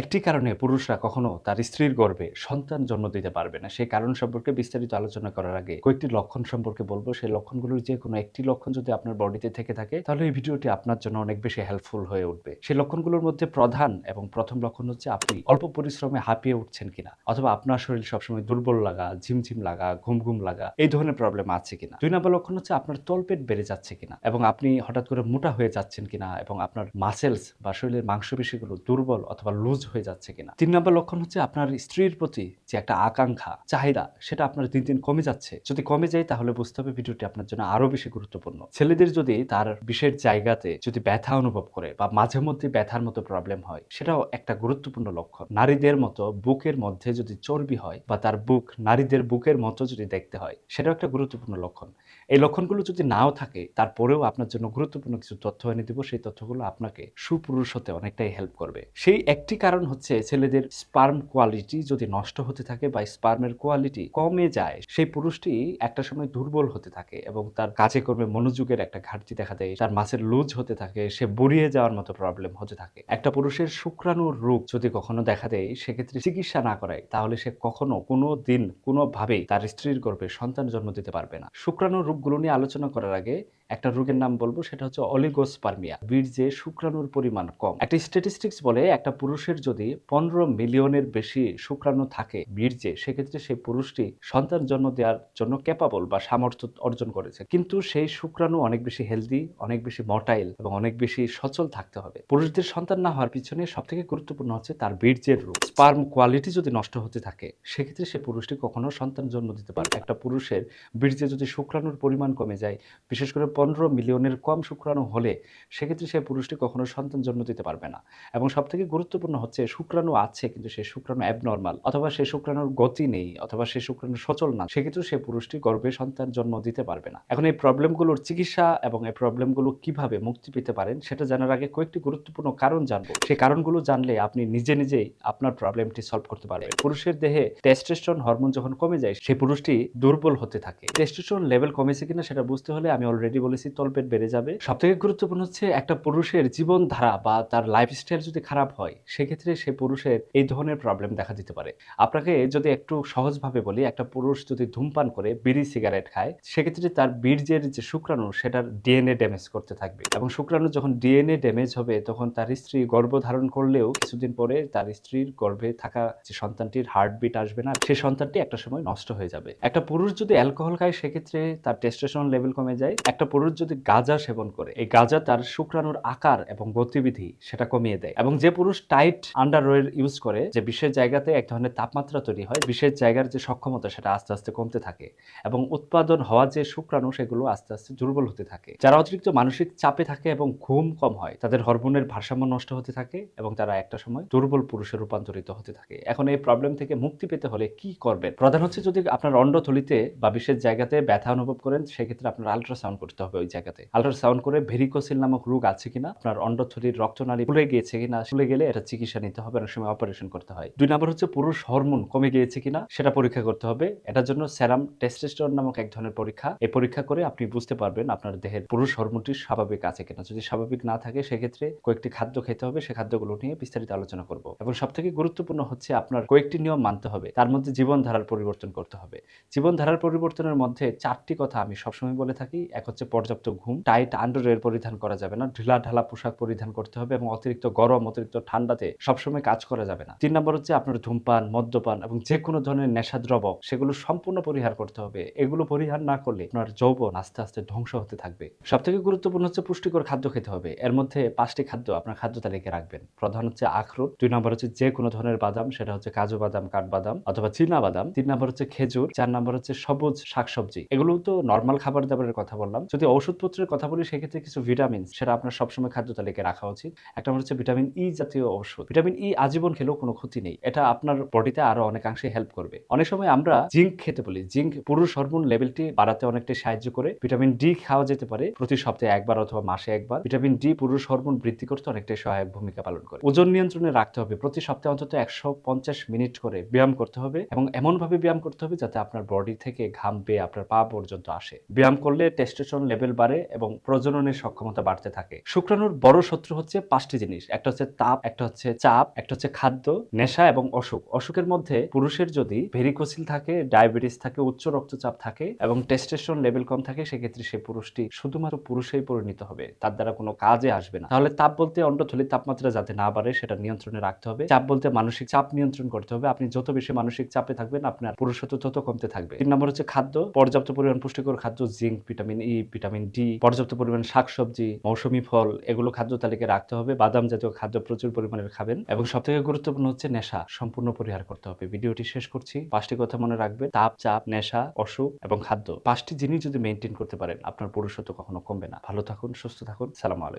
একটি কারণে পুরুষরা কখনো তার স্ত্রীর গর্ভে সন্তান জন্ম দিতে পারবে না। সেই কারণ সম্পর্কে বিস্তারিত আলোচনা করার আগে কয়েকটি লক্ষণ সম্পর্কে বলব। সেই লক্ষণগুলোর যে কোনো একটি লক্ষণ যদি আপনার বডিতে থেকে থাকে, তাহলে এই ভিডিওটি আপনার জন্য অনেক বেশি হেল্পফুল হয়ে উঠবে। সেই লক্ষণগুলোর মধ্যে প্রধান এবং প্রথম লক্ষণ হচ্ছে, আপনি অল্প পরিশ্রমে হাঁপিয়ে উঠছেন কিনা? অথবা আপনার শরীর সবসময় দুর্বল লাগা, ঝিমঝিম লাগা ঘুম ঘুম লাগা, এই ধরনের প্রবলেম আছে কিনা? দুই নম্বর লক্ষণ হচ্ছে, আপনার তলপেট বেড়ে যাচ্ছে কিনা? এবং আপনি হঠাৎ করে মোটা হয়ে যাচ্ছেন কিনা? এবং আপনার মাসেলস বা শরীরের মাংসপেশিগুলো দুর্বল অথবা লুজ হয়ে যাচ্ছে কিনা। তিন নম্বর লক্ষণ হচ্ছে আপনার স্ত্রীর প্রতি যে একটা আকাঙ্ক্ষা, চাহিদা, সেটা আপনার দিন দিন কমে যাচ্ছে। যদি কমে যায়, তাহলে বুঝতে হবে ভিডিওটি আপনার জন্য আরও বেশি গুরুত্বপূর্ণ। ছেলেদের যদি তার বিশেষ জায়গাতে যদি ব্যথা অনুভব করে বা মাঝে মধ্যে ব্যথার মতো প্রবলেম হয়, সেটাও একটা গুরুত্বপূর্ণ লক্ষণ। নারীদের মতো বুকের মধ্যে যদি চর্বি হয় বা তার বুক, নারীদের বুকের মতো যদি দেখতে হয়, সেটাও একটা গুরুত্বপূর্ণ লক্ষণ। এই লক্ষণগুলো যদি নাও থাকে, তারপরেও আপনার জন্য গুরুত্বপূর্ণ কিছু তথ্য এনে দিব। সেই তথ্যগুলো আপনাকে সুপুরুষ হতে অনেকটাই হেল্প করবে। সেই একটি কারণ হচ্ছে ছেলেদের স্পার্ম কোয়ালিটি যদি নষ্ট হতে থাকে বা স্পার্মের কোয়ালিটি কমে যায়, সেই পুরুষটি একটা সময় দুর্বল হতে থাকে এবং তার কাজে কর্মে মনোযোগের একটা ঘাটতি দেখা দেয়, তার মাছের লুজ হতে থাকে, সে বুড়িয়ে যাওয়ার মতো প্রবলেম হতে থাকে। একটা পুরুষের শুক্রাণুর রোগ যদি কখনো দেখা দেয়, সেক্ষেত্রে চিকিৎসা না করায়, তাহলে সে কখনো কোনো দিন কোনোভাবেই তার স্ত্রীর গর্ভে সন্তান জন্ম দিতে পারবে না। শুক্রাণুর রোগগুলো নিয়ে আলোচনা করার আগে একটা রোগের নাম বলব, সেটা হচ্ছে অলিগোস্পার্মিয়া। বীর্যে শুক্রাণুর পরিমাণ কম। একটা স্ট্যাটিস্টিক্স বলে একটা পুরুষের যদি পনেরো মিলিয়নের বেশি শুক্রাণু থাকে বীর্যে, সেক্ষেত্রে সেই পুরুষটি সন্তান জন্ম দেওয়ার জন্য ক্যাপাবল বা সামর্থ্য অর্জন করেছে। কিন্তু সেই শুক্রাণু অনেক বেশি হেলদি অনেক বেশি মটাইল এবং অনেক বেশি সচল থাকতে হবে। পুরুষদের সন্তান না হওয়ার পিছনে সব থেকে গুরুত্বপূর্ণ হচ্ছে তার বীর্যের রূপ। স্পার্ম কোয়ালিটি যদি নষ্ট হতে থাকে, সেক্ষেত্রে সে পুরুষটি কখনো সন্তান জন্ম দিতে পারে একটা পুরুষের বীর্যে যদি শুক্রাণুর পরিমাণ কমে যায়, বিশেষ করে পনেরো মিলিয়নের কম শুক্রাণু হলে সেক্ষেত্রে সে পুরুষটি কখনো সন্তান জন্ম দিতে পারবে না। এবং সব থেকে গুরুত্বপূর্ণ হচ্ছে শুক্রাণু আছে কিন্তু সেই শুক্রাণু অ্যাবনর্মাল অথবা সেই শুক্রাণুর গতি নেই অথবা সেই শুক্রাণু সচল না, সেক্ষেত্রে সে পুরুষটি গর্ভে সন্তান জন্ম দিতে পারবে না। এখন এই প্রবলেমগুলোর চিকিৎসা এবং এই প্রবলেমগুলো কীভাবে মুক্তি পেতে পারেন সেটা জানার আগে কয়েকটি গুরুত্বপূর্ণ কারণ জানব। সেই কারণগুলো জানলে আপনি নিজে নিজেই আপনার প্রবলেমটি সলভ করতে পারবেন। পুরুষের দেহে টেস্টেস্টন হরমোন যখন কমে যায় সেই পুরুষটি দুর্বল হতে থাকে। টেস্টেস্টন লেভেল কমেছে কিনা সেটা বুঝতে হলে আমি অলরেডি বলেছি, তলপেট বেড়ে যাবে। সব থেকে গুরুত্বপূর্ণ হচ্ছে একটা পুরুষের জীবনধারা বা তার লাইফস্টাইল যদি খারাপ হয়, সেক্ষেত্রে সে পুরুষের এই ধরনের প্রবলেম দেখা দিতে পারে। আপনাকে যদি একটু সহজভাবে বলি, একটা পুরুষ যদি ধূমপান করে, বিড়ি সিগারেট খায়, সেক্ষেত্রে তার বীর্যের যে শুক্রাণু, সেটার ডিএনএ ড্যামেজ করতে থাকবে। এবং শুক্রাণু যখন ডিএনএ ড্যামেজ হবে, তখন তার স্ত্রী গর্ভ ধারণ করলেও কিছুদিন পরে তার স্ত্রীর গর্ভে থাকা যে সন্তানটির হার্টবিট আসবে না সেই সন্তানটি একটা সময় নষ্ট হয়ে যাবে। একটা পুরুষ যদি অ্যালকোহল খায়, সেক্ষেত্রে তার টেস্টেশন লেভেল কমে যায়। একটা পুরুষ যদি গাঁজা সেবন করে, এই গাঁজা তার শুক্রাণুর আকার এবং গতিবিধি সেটা কমিয়ে দেয়। এবং যে পুরুষ টাইট আন্ডারওয়ের ইউজ করে, যে বিশেষ জায়গাতে এক ধরনের তাপমাত্রা তৈরি হয় বিশেষ জায়গার যে সক্ষমতা সেটা আস্তে আস্তে কমতে থাকে এবং উৎপাদন হওয়া যে শুক্রাণু সেগুলো আস্তে আস্তে দুর্বল হতে থাকে। যারা অতিরিক্ত মানসিক চাপে থাকে এবং ঘুম কম হয়, তাদের হরমোনের ভারসাম্য নষ্ট হতে থাকে এবং তারা একটা সময় দুর্বল পুরুষে রূপান্তরিত হতে থাকে। এখন এই প্রবলেম থেকে মুক্তি পেতে হলে কি করবেন? প্রধান হচ্ছে যদি আপনার অন্ডথলিতে বা বিশেষ জায়গাতে ব্যথা অনুভব করেন, সেক্ষেত্রে আপনার আলট্রাসাউন্ড করতে হবে। ওই জায়গাতে। আলট্রাসাউন্ড করে ভেরিকোসিল নামক রোগ আছে কিনা, আপনার অন্ডথলির রক্তনালী ফুলে গিয়েছে কিনা, ফুলে গেলে এটা চিকিৎসা নিতে হবে, অনেক সময় অপারেশন করতে হয়। দুই নম্বর হচ্ছে পুরুষ হরমোন কমে গিয়েছে কিনা, সেটা পরীক্ষা করতে হবে। এটার জন্য সেরাম টেস্টেস্টন নামক এক ধরনের পরীক্ষা। এই পরীক্ষা করে আপনি বুঝতে পারবেন আপনার দেহের পুরুষ হরমোনটি স্বাভাবিক আছে কিনা। যদি স্বাভাবিক না থাকে, সেক্ষেত্রে কয়েকটি খাদ্য খেতে হবে সেই খাদ্যগুলো নিয়ে বিস্তারিত আলোচনা করব। এবং সব থেকে গুরুত্বপূর্ণ হচ্ছে আপনার কয়েকটি নিয়ম মানতে হবে। তার মধ্যে জীবনধারার পরিবর্তন করতে হবে। জীবনধারার পরিবর্তনের মধ্যে চারটি কথা আমি সবসময় বলে থাকি। এক হচ্ছে পর্যাপ্ত ঘুম টাইট আন্ডারওয়্যার পরিধান করা যাবে না, ঢিলা ঢালা পোশাক পরিধান করতে হবে এবং অতিরিক্ত গরম, অতিরিক্ত ঠান্ডাতে সবসময় কাজ করা যাবে না। তিন নম্বর হচ্ছে আপনার ধূমপান, মদ্যপান এবং যে কোনো ধরনের নেশাদ্রব্য, সেগুলো সম্পূর্ণ পরিহার করতে হবে। এগুলো পরিহার না করলে আপনার যৌবন আস্তে আস্তে ধ্বংস হতে থাকবে। সব থেকে গুরুত্বপূর্ণ হচ্ছে পুষ্টিকর খাদ্য খেতে হবে। এর মধ্যে পাঁচটি খাদ্য আপনার খাদ্য তালিকায় রাখবেন। প্রধান হচ্ছে আখরোট, দুই নম্বর হচ্ছে যে কোনো ধরনের বাদাম, সেটা হচ্ছে কাজু বাদাম, কাঠবাদাম অথবা চীনা বাদাম, তিন নম্বর হচ্ছে খেজুর, চার নম্বর হচ্ছে সবুজ শাকসবজি। এগুলো তো নর্মাল খাবার দাবারের কথা বললাম। যদি ওষুধপত্রের কথা বলি, সেক্ষেত্রে কিছু ভিটামিন, সেটা আপনার সবসময় খাদ্য তালিকায় রাখা উচিত। একটা হচ্ছে ভিটামিন ই জাতীয় ওষুধ ভিটামিন ই আজীবন খেলেও কোনো ক্ষতি নেই। এটা আপনার বডিতে আরও অনেকাংশে হেল্প করবে। অনেক সময় আমরা জিঙ্ক খেতে বলি। জিঙ্ক পুরুষ হরমোন লেভেলটি বাড়াতে অনেকটাই সাহায্য করে। ভিটামিন ডি খাওয়া যেতে পারে প্রতি সপ্তাহে একবার অথবা মাসে একবার। ভিটামিন ডি পুরুষ হরমোন বৃদ্ধি করতে অনেকটাই সহায়ক ভূমিকা পালন করে। ওজন নিয়ন্ত্রণে রাখতে হবে। প্রতি সপ্তাহে অন্তত একশো পঞ্চাশ মিনিট করে ব্যায়াম করতে হবে এবং এমনভাবে ব্যায়াম করতে হবে যাতে আপনার বডি থেকে ঘাম বেয়ে আপনার পা পর্যন্ত আসে। ব্যায়াম করলে টেস্টোস্টেরন লেভেল বাড়ে এবং প্রজননের সক্ষমতা বাড়তে থাকে। শুক্রাণুর বড় শত্রু হচ্ছে পাঁচটি জিনিস। একটা হচ্ছে তাপ, একটা হচ্ছে চাপ, একটা হচ্ছে খাদ্য, নেশা এবং অসুখ। অসুখের মধ্যে পুরুষের যদি ভেরিকোসিল থাকে, ডায়াবেটিস থাকে, উচ্চ রক্তচাপ থাকে এবং টেস্টেস্টন লেভেল কম থাকে, সেক্ষেত্রে সেই পুরুষটি শুধুমাত্র পুরুষেই পরিণত হবে। তার দ্বারা কোনো কাজে আসবে না। তাহলে তাপ বলতে অন্ডথলির তাপমাত্রা যাতে না বাড়ে, সেটা নিয়ন্ত্রণে রাখতে হবে। চাপ বলতে মানসিক চাপ নিয়ন্ত্রণ করতে হবে। আপনি যত বেশি মানসিক চাপে থাকবেন, আপনার পুরুষত্ব তত কমতে থাকবে। তিন নম্বর হচ্ছে খাদ্য। পর্যাপ্ত পরিমাণ পুষ্টিকর খাদ্য, zinc, vitamin E vitamin D, পর্যাপ্ত পরিমাণ শাকসবজি, মৌসুমী ফল, এগুলো খাদ্য তালিকায় রাখতে হবে। বাদাম জাতীয় খাদ্য প্রচুর পরিমাণে খাবেন এবং সব থেকে গুরুত্বপূর্ণ হচ্ছে নেশা, সম্পূর্ণ পরিহার করতে হবে। ভিডিওটি শেষ করছি। পাঁচটি কথা মনে রাখবে তাপ, চাপ, নেশা, অসুখ এবং খাদ্য। পাঁচটি জিনিস যদি মেনটেন করতে পারেন, আপনার পুরুষত্ব কখনো কমবে না। ভালো থাকুন, সুস্থ থাকুন। সালাম আলাইকুম।